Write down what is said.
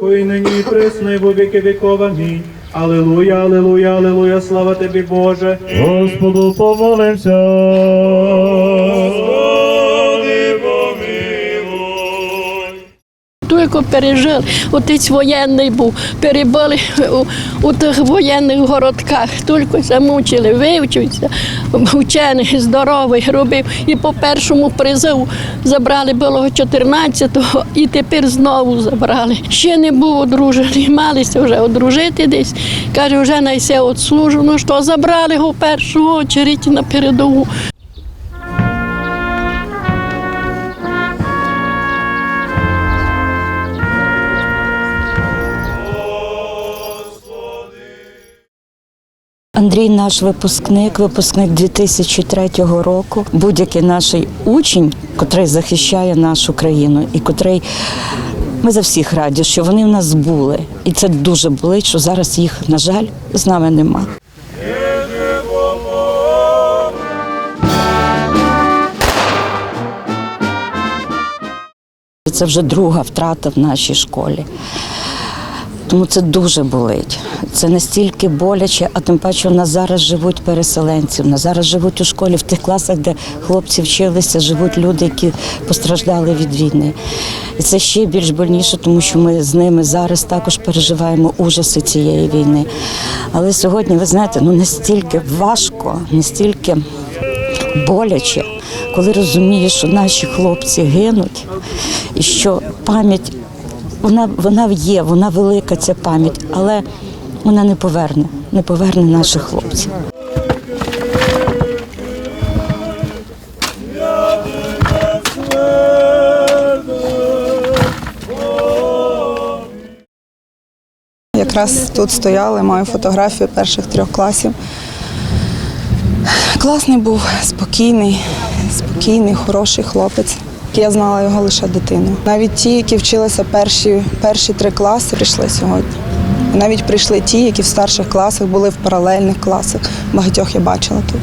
Ой, нині і во віки віков. Амінь. Аллилуйя, аллилуйя, аллилуйя, слава тобі, Боже. Господу помолимся. Тільки пережили, отець воєнний був, перебили у, у тих воєнних городках, тільки замучили, вивчився, вчений, здоровий робив. І по першому призиву забрали було 14-го і тепер знову забрали. Ще не був одружений, малися вже одружити десь. Каже, вже найсе отслужу. Ну що, забрали його першу чергу на передову. Андрій наш випускник, випускник 2003 року. Будь-який наш учень, котрий захищає нашу країну і котрий ми за всіх раді, що вони в нас були. І це дуже болить, що зараз їх, на жаль, з нами нема. Це вже друга втрата в нашій школі. Тому це дуже болить. Це настільки боляче, а тим паче у нас зараз живуть переселенці. У нас зараз живуть у школі в тих класах, де хлопці вчилися, живуть люди, які постраждали від війни. І це ще більш больніше, тому що ми з ними зараз також переживаємо ужаси цієї війни. Але сьогодні, ви знаєте, ну настільки важко, настільки боляче, коли розумієш, що наші хлопці гинуть, і що пам'ять вона, вона є, вона велика ця пам'ять, але вона не поверне, не поверне наших хлопців. Якраз тут стояли, маю фотографію перших трьох класів. Класний був, спокійний, спокійний, хороший хлопець. Я знала його лише дитину. Навіть ті, які вчилися перші, перші три класи, прийшли сьогодні. Навіть прийшли ті, які в старших класах були в паралельних класах. Багатьох я бачила тут.